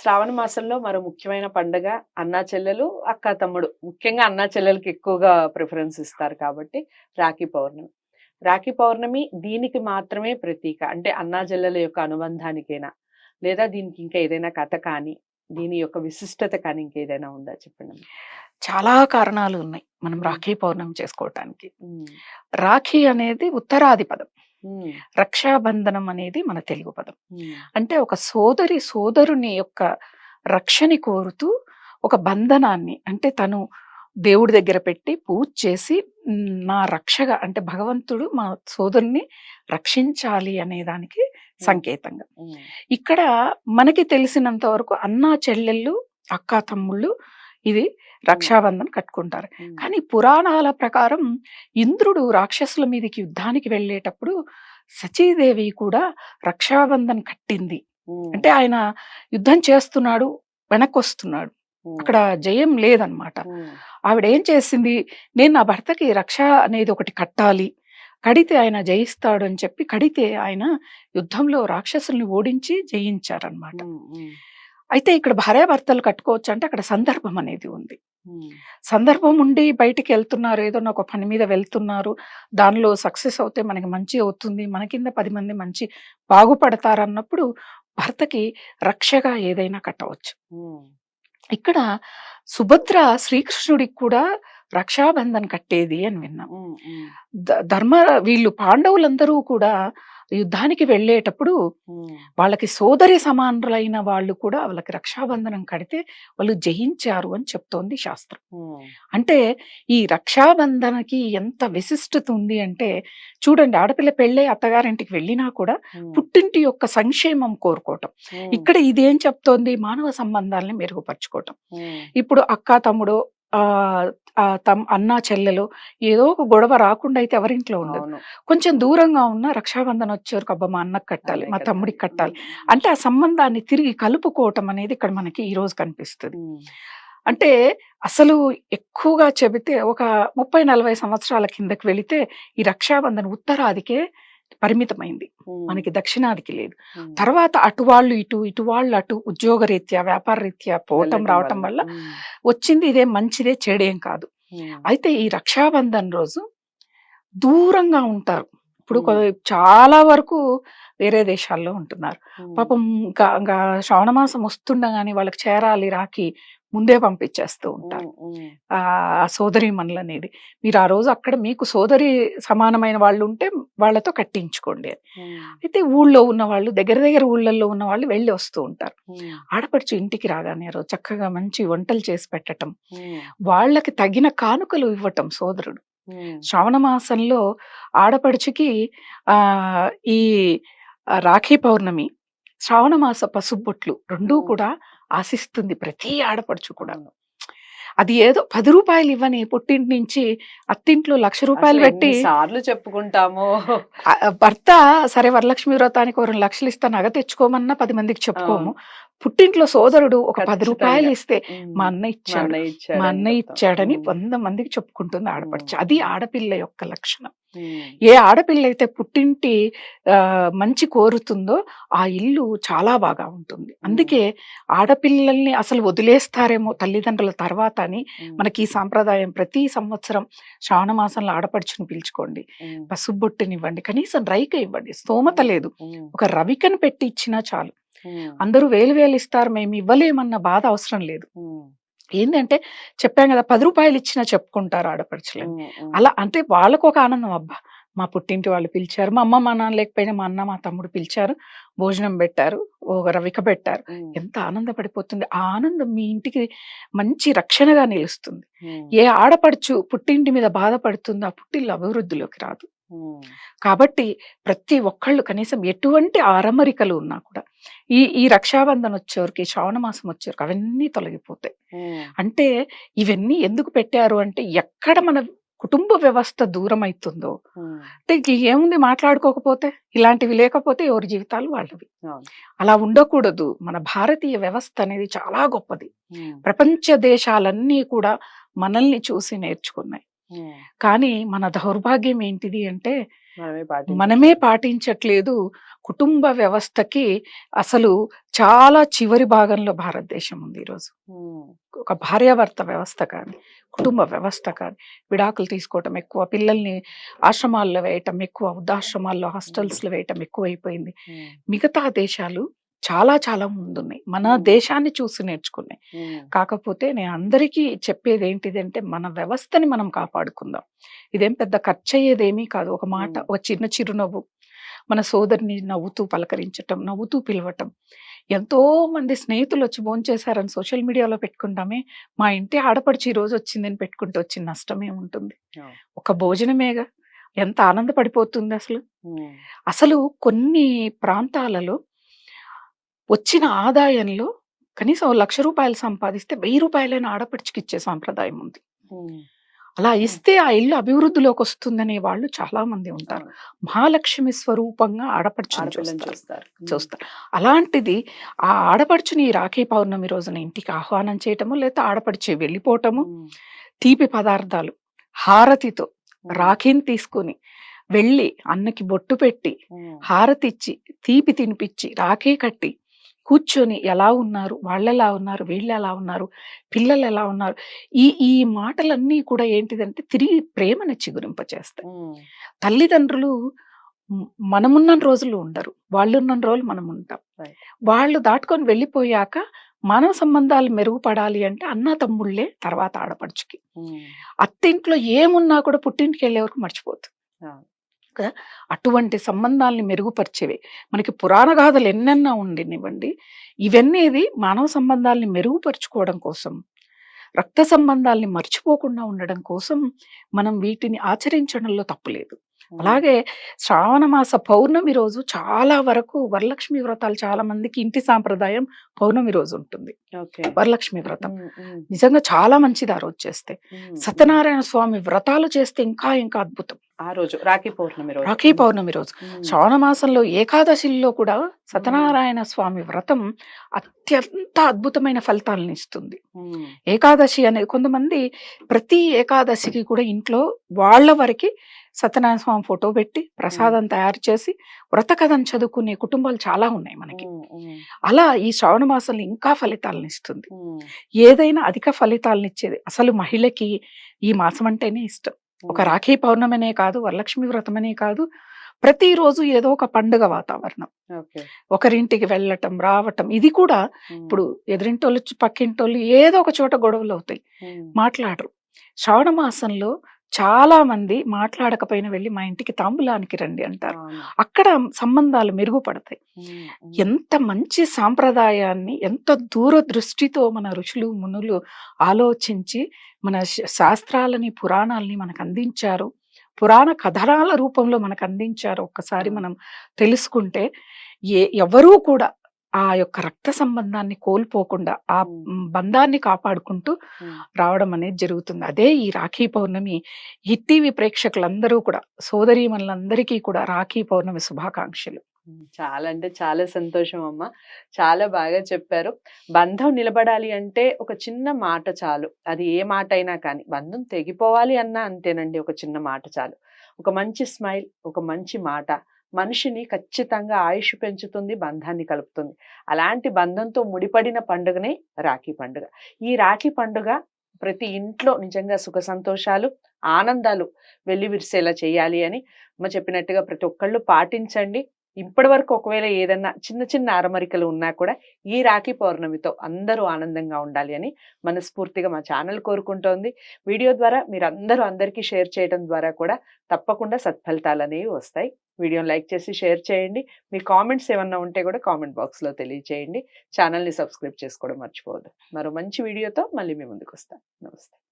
శ్రావణ మాసంలో మరో ముఖ్యమైన పండుగ అన్నా చెల్లెలు అక్క తమ్ముడు. ముఖ్యంగా అన్నా చెల్లెలకి ఎక్కువగా ప్రిఫరెన్స్ ఇస్తారు కాబట్టి రాఖీ పౌర్ణమి. రాఖీ పౌర్ణమి దీనికి మాత్రమే ప్రతీక. అంటే అన్నా చెల్లెల యొక్క అనుబంధానికైనా? లేదా దీనికి ఇంకా ఏదైనా కథ కానీ దీని యొక్క విశిష్టత కానీ ఇంకేదైనా ఉందా? చెప్పండి. చాలా కారణాలు ఉన్నాయి మనం. రాఖీ పౌర్ణమి చేసుకోవటానికి. రాఖీ అనేది ఉత్తరాది పదం రక్షాబంధనం అనేది మన తెలుగు పదం. అంటే ఒక సోదరి సోదరుని యొక్క రక్షని కోరుతూ ఒక బంధనాన్ని అంటే తను దేవుడి దగ్గర పెట్టి పూజ చేసి "ఉమ్, నా రక్షగా అంటే భగవంతుడు మా సోదరుని రక్షించాలి అనే దానికి సంకేతంగా. ఇక్కడ మనకి తెలిసినంత వరకు అన్నా చెల్లెళ్ళు అక్క తమ్ముళ్ళు ఇది రక్షాబంధన్ కట్టుకుంటారు. కానీ పురాణాల ప్రకారం ఇంద్రుడు రాక్షసుల మీదకి యుద్ధానికి వెళ్ళేటప్పుడు సచీదేవి కూడా రక్షాబంధన్ కట్టింది. అంటే ఆయన యుద్ధం చేస్తున్నాడు వెనక్కి వస్తున్నాడు అక్కడ జయం లేదనమాట ఆవిడ ఏం చేసింది? నేను నా భర్తకి రక్ష అనేది ఒకటి కట్టాలి. కడితే ఆయన జయిస్తాడు అని చెప్పి కడితే ఆయన యుద్ధంలో రాక్షసుల్ని ఓడించి జయించారనమాట అయితే ఇక్కడ భార్యాభర్తలు కట్టుకోవచ్చు అంటే అక్కడ సందర్భం అనేది ఉంది. సందర్భం ఉండి బయటికి వెళ్తున్నారు ఏదైనా ఒక పని మీద వెళ్తున్నారు దానిలో సక్సెస్ అవుతే మనకి మంచి అవుతుంది మన కింద పది మంది మంచి బాగుపడతారు అన్నప్పుడు భర్తకి రక్షగా ఏదైనా కట్టవచ్చు. ఇక్కడ సుభద్ర శ్రీకృష్ణుడికి కూడా రక్షాబంధన్ కట్టేది అని విన్నాం. ధర్మ వీళ్ళు పాండవులందరూ కూడా యుద్ధానికి వెళ్ళేటప్పుడు వాళ్ళకి సోదరి సమానులైన వాళ్ళు కూడా వాళ్ళకి రక్షాబంధనం కడితే వాళ్ళు జయించారు అని చెప్తోంది శాస్త్రం. అంటే ఈ రక్షాబంధనకి ఎంత విశిష్టత ఉంది అంటే చూడండి ఆడపిల్ల పెళ్ళై అత్తగారింటికి వెళ్ళినా కూడా పుట్టింటి యొక్క సంక్షేమం కోరుకోవటం. ఇక్కడ ఇదేం చెప్తోంది? మానవ సంబంధాలని మెరుగుపరుచుకోవటం. ఇప్పుడు అక్క తమ్ముడు ఆ ఆ తమ్ అన్న చెల్లెలు ఏదో ఒక గొడవ రాకుండా అయితే ఎవరింట్లో ఉండదు. అవును. కొంచెం దూరంగా ఉన్న రక్షాబంధన్ వచ్చేవరకు అబ్బా మా అన్నకు కట్టాలి మా తమ్ముడికి కట్టాలి. అంటే ఆ సంబంధాన్ని తిరిగి కలుపుకోవటం అనేది ఇక్కడ మనకి ఈ రోజు కనిపిస్తుంది. అంటే అసలు ఎక్కువగా చెబితే ఒక ముప్పై నలభై సంవత్సరాల కిందకి వెళితే ఈ రక్షాబంధన్ ఉత్తరాదికే పరిమితమైంది. మనకి దక్షిణాదికి లేదు. తర్వాత అటు వాళ్ళు ఇటు ఇటు వాళ్ళు అటు ఉద్యోగ రీత్యా వ్యాపార రీత్యా పోవటం రావటం వల్ల. వచ్చింది ఇదే మంచిదే చెడేం కాదు. అయితే ఈ రక్షాబంధన్ రోజు దూరంగా ఉంటారు. ఇప్పుడు చాలా వరకు వేరే దేశాల్లో ఉంటున్నారు. పాపం ఇంకా ఇంకా శ్రావణ మాసం వస్తుండగానే వాళ్ళకి చేరాలి రాకి ముందే పంపించేస్తూ ఉంటారు. ఆ సోదరి అనేది మీరు ఆ రోజు అక్కడ మీకు సోదరి సమానమైన వాళ్ళు ఉంటే వాళ్ళతో కట్టించుకోండి అయితే ఊళ్ళో ఉన్న వాళ్ళు దగ్గర దగ్గర ఊళ్ళల్లో ఉన్న వాళ్ళు వెళ్ళి వస్తూ ఉంటారు. ఆడపడుచు ఇంటికి రాగానే రోజు చక్కగా మంచి వంటలు చేసి పెట్టటం ఉమ్, వాళ్ళకి తగిన కానుకలు ఇవ్వటం సోదరుడు. శ్రావణ మాసంలో ఆడపడుచుకి ఆ ఈ రాఖీ పౌర్ణమి శ్రావణ మాస పసుబొట్లు రెండూ. కూడా ఆశిస్తుంది ప్రతి ఆడపడుచు కూడా. అది ఏదో పది రూపాయలు ఇవ్వని పుట్టింటి నుంచి అత్తింట్లో లక్ష రూపాయలు పెట్టి ఎన్నిసార్లు చెప్పుకుంటామో భర్త సరే వరలక్ష్మి వ్రతానికి ఒక రెండు లక్షలు ఇస్తా నగ తెచ్చుకోమన్నా పది మందికి చెప్పుకోము పుట్టింట్లో సోదరుడు ఒక పది. రూపాయలు ఇస్తే మా అన్న ఇచ్చాడు మా అన్నయ్య చెప్తాం. ఇచ్చాడని వంద మందికి చెప్పుకుంటుంది ఆడపడుచు. అది ఆడపిల్ల యొక్క లక్షణం ఏ ఆడపిల్ల అయితే పుట్టింటి మంచి కోరుతుందో ఆ ఇల్లు చాలా బాగా ఉంటుంది. అందుకే ఆడపిల్లల్ని అసలు వదిలేస్తారేమో తల్లిదండ్రుల తర్వాత అని మనకి ఈ సాంప్రదాయం ప్రతి సంవత్సరం శ్రావణ మాసంలో ఆడపడుచుని పిలుచుకోండి. పసుబొట్టునివ్వండి కనీసం రైక ఇవ్వండి స్తోమత లేదు. ఒక రవికను పెట్టి ఇచ్చినా చాలు. అందరూ వేలు వేలు ఇస్తారు మేము ఇవ్వలేమన్న బాధ అవసరం లేదు. ఏంటంటే చెప్పాం కదా పది రూపాయలు ఇచ్చినా చెప్పుకుంటారు ఉమ్, అలా అంటే వాళ్ళకు ఒక ఆనందం అబ్బా! మా పుట్టింటి వాళ్ళు పిలిచారు మా అమ్మ మా నాన్న లేకపోయినా మా అన్న మా తమ్ముడు పిలిచారు భోజనం పెట్టారు ఒక రవిక పెట్టారు. ఎంత ఆనందపడిపోతుంది. ఆ ఆనందం మీ ఇంటికి మంచి రక్షణగా నిలుస్తుంది. ఏ ఆడపడుచు పుట్టింటి మీద బాధపడుతుందో ఆ పుట్టిల్లు అభివృద్ధిలోకి రాదు. కాబట్టి ప్రతి ఒక్కళ్ళు కనీసం ఎటువంటి ఆరమరికలు ఉన్నా కూడా ఈ ఈ రక్షాబంధన్ వచ్చేవరకు శ్రావణ మాసం వచ్చేవరకు అవన్నీ తొలగిపోతాయి. అంటే ఇవన్నీ ఎందుకు పెట్టారు అంటే ఎక్కడ మన కుటుంబ వ్యవస్థ దూరం అవుతుందో అంటే ఏముంది మాట్లాడుకోకపోతే? ఇలాంటివి లేకపోతే ఎవరి జీవితాలు వాళ్ళవి. అలా ఉండకూడదు. మన భారతీయ వ్యవస్థ అనేది చాలా గొప్పది. ప్రపంచ దేశాలన్నీ కూడా మనల్ని చూసి నేర్చుకున్నాయి. కానీ మన దౌర్భాగ్యం ఏంటిది అంటే మనమే పాటించట్లేదు కుటుంబ వ్యవస్థకి అసలు చాలా చివరి భాగంలో భారతదేశం ఉంది ఈరోజు. ఒక భార్యాభర్త వ్యవస్థ కానీ కుటుంబ వ్యవస్థ కానీ విడాకులు తీసుకోవటం ఎక్కువ పిల్లల్ని ఆశ్రమాల్లో వేయటం ఎక్కువ వృద్ధాశ్రమాల్లో హాస్టల్స్లో వేయటం ఎక్కువ అయిపోయింది. మిగతా దేశాలు చాలా చాలా ముందున్నాయి మన. దేశాన్ని చూసి నేర్చుకున్నాయి. కాకపోతే నేను అందరికీ చెప్పేది ఏంటిదంటే మన వ్యవస్థని మనం కాపాడుకుందాం ఇదేం పెద్ద ఖర్చు అయ్యేదేమీ కాదు ఒక మాట. ఒక చిన్న చిరునవ్వు మన సోదరిని నవ్వుతూ పలకరించటం నవ్వుతూ పిలవటం ఎంతో మంది స్నేహితులు వచ్చి భోంచేశారని సోషల్ మీడియాలో పెట్టుకుంటామే మా ఇంటి ఆడపడిచి ఈ రోజు వచ్చిందని పెట్టుకుంటే వచ్చిన నష్టమే ఉంటుంది. ఒక భోజనమేగా ఎంత ఆనందపడిపోతుంది అసలు. అసలు కొన్ని ప్రాంతాలలో వచ్చిన ఆదాయంలో కనీసం లక్ష రూపాయలు సంపాదిస్తే వెయ్యి రూపాయలైన ఆడపడిచికి ఇచ్చే సాంప్రదాయం ఉంది. అలా ఇస్తే ఆ ఇల్లు అభివృద్ధిలోకి వస్తుందనే వాళ్ళు చాలా మంది ఉంటారు. మహాలక్ష్మి స్వరూపంగా ఆడపడుచుని చూస్తారు చూస్తారు అలాంటిది ఆ ఆడపడుచుని రాఖీ పౌర్ణమి రోజున ఇంటికి ఆహ్వానం చేయటము లేదా ఆడపడిచి వెళ్ళిపోవటము. తీపి పదార్థాలు హారతితో. రాఖీని తీసుకుని వెళ్ళి అన్నకి బొట్టు పెట్టి ఉమ్. హారతి ఇచ్చి తీపి తినిపించి రాఖీ కట్టి కూర్చొని ఎలా ఉన్నారు? వాళ్ళు ఎలా ఉన్నారు? వీళ్ళు ఎలా ఉన్నారు? పిల్లలు ఎలా ఉన్నారు? ఈ ఈ మాటలన్నీ కూడా ఏంటిదంటే తిరిగి ప్రేమని చిగురింపచేస్తాయి. తల్లిదండ్రులు మనమున్న రోజులు ఉండరు. వాళ్ళు ఉన్న రోజులు మనం ఉంటాం. వాళ్ళు దాటుకొని వెళ్ళిపోయాక మానవ సంబంధాలు మెరుగుపడాలి అంటే అన్న తమ్ముళ్ళే తర్వాత ఆడపడుచుకి. అత్తింట్లో ఏమున్నా కూడా పుట్టింటికి వెళ్ళే వరకు మర్చిపోతుంది. కదా? అటువంటి సంబంధాలని మెరుగుపరిచేవి. మనకి పురాణ గాథలు ఎన్నెన్నో ఉండినివ్వండి. ఇవన్నీ మానవ సంబంధాలని మెరుగుపరుచుకోవడం కోసం రక్త సంబంధాల్ని మర్చిపోకుండా ఉండడం కోసం మనం వీటిని ఆచరించడంలో తప్పులేదు. అలాగే శ్రావణ మాస పౌర్ణమి రోజు చాలా వరకు వరలక్ష్మి వ్రతాలు చాలా మందికి ఇంటి సాంప్రదాయం పౌర్ణమి రోజు ఉంటుంది. వరలక్ష్మి వ్రతం. నిజంగా చాలా మంచిది ఆ రోజు చేస్తే. సత్యనారాయణ స్వామి వ్రతాలు చేస్తే ఇంకా ఇంకా అద్భుతం. ఆ రోజు రాఖీ పౌర్ణమి రోజు. రాఖీ పౌర్ణమి రోజు. శ్రావణ మాసంలో ఏకాదశిలో కూడా సత్యనారాయణ స్వామి వ్రతం అత్యంత అద్భుతమైన ఫలితాలను ఇస్తుంది. ఏకాదశి అనేది కొంతమంది ప్రతి ఏకాదశికి కూడా ఇంట్లో వాళ్ళ వరకు సత్యనారాయణ స్వామి ఫోటో పెట్టి ప్రసాదం తయారు చేసి వ్రత కథను చదువుకునే కుటుంబాలు చాలా ఉన్నాయి మనకి. అలా ఈ శ్రావణ మాసంలో ఇంకా ఫలితాలను ఇస్తుంది. ఏదైనా అధిక ఫలితాలను ఇచ్చేది అసలు మహిళకి ఈ మాసం అంటేనే ఇష్టం. ఒక రాఖీ పౌర్ణమనే కాదు వరలక్ష్మి వ్రతమనే కాదు ప్రతిరోజు ఏదో ఒక పండుగ వాతావరణం. ఒకరింటికి వెళ్ళటం రావటం ఇది కూడా. ఇప్పుడు ఎదురింటోళ్ళు పక్కింటోళ్ళు ఏదో ఒక చోట గొడవలు అవుతాయి. మాట్లాడరు. శ్రావణ మాసంలో చాలా మంది మాట్లాడకపోయినా వెళ్ళి మా ఇంటికి తాంబూలానికి రండి అంటారు. అక్కడ సంబంధాలు మెరుగుపడతాయి. ఎంత మంచి సాంప్రదాయాన్ని ఎంత దూరదృష్టితో మన ఋషులు మునులు ఆలోచించి మన శాస్త్రాలని పురాణాలని మనకు అందించారు. పురాణ కథనాల రూపంలో మనకు అందించారు. ఒక్కసారి మనం తెలుసుకుంటే ఏ ఎవరూ కూడా ఆ యొక్క రక్త సంబంధాన్ని కోల్పోకుండా ఆ బంధాన్ని కాపాడుకుంటూ. రావడం అనేది జరుగుతుంది. అదే ఈ రాఖీ పౌర్ణమి హిట్ టీవీ ప్రేక్షకులందరూ కూడా సోదరీమణులందరికీ కూడా రాఖీ పౌర్ణమి శుభాకాంక్షలు. చాలా అంటే చాలా సంతోషం అమ్మ. చాలా బాగా చెప్పారు. బంధం నిలబడాలి అంటే ఒక చిన్న మాట చాలు. అది ఏ మాట అయినా కానీ బంధం తెగిపోవాలి అన్నా అంతేనండి ఒక చిన్న మాట చాలు. ఒక మంచి స్మైల్ ఒక మంచి మాట మనిషిని ఖచ్చితంగా ఆయుష్ పెంచుతుంది బంధాన్ని కలుపుతుంది. అలాంటి బంధంతో ముడిపడిన పండుగనే రాఖీ పండుగ. ఈ రాఖీ పండుగ ప్రతి ఇంట్లో నిజంగా సుఖ సంతోషాలు ఆనందాలు వెళ్ళి విరిసేలా చేయాలి అని అమ్మ చెప్పినట్టుగా ప్రతి ఒక్కళ్ళు పాటించండి. ఇప్పటి వరకు ఒకవేళ ఏదన్నా చిన్న చిన్న అరమరికలు ఉన్నా కూడా ఈ రాఖీ పౌర్ణమితో అందరూ ఆనందంగా ఉండాలి అని మనస్ఫూర్తిగా మా ఛానల్ కోరుకుంటోంది. వీడియో ద్వారా మీరు అందరూ అందరికీ షేర్ చేయడం ద్వారా కూడా తప్పకుండా సత్ఫలితాలు అనేవి వస్తాయి. వీడియోని లైక్ చేసి షేర్ చేయండి. మీ కామెంట్స్ ఏమన్నా ఉంటే కూడా కామెంట్ బాక్స్లో తెలియజేయండి ఛానల్ని సబ్స్క్రైబ్ చేసుకోవడం మర్చిపోవద్దు. మరో మంచి వీడియోతో మళ్ళీ మీ ముందుకు వస్తాను నమస్తే.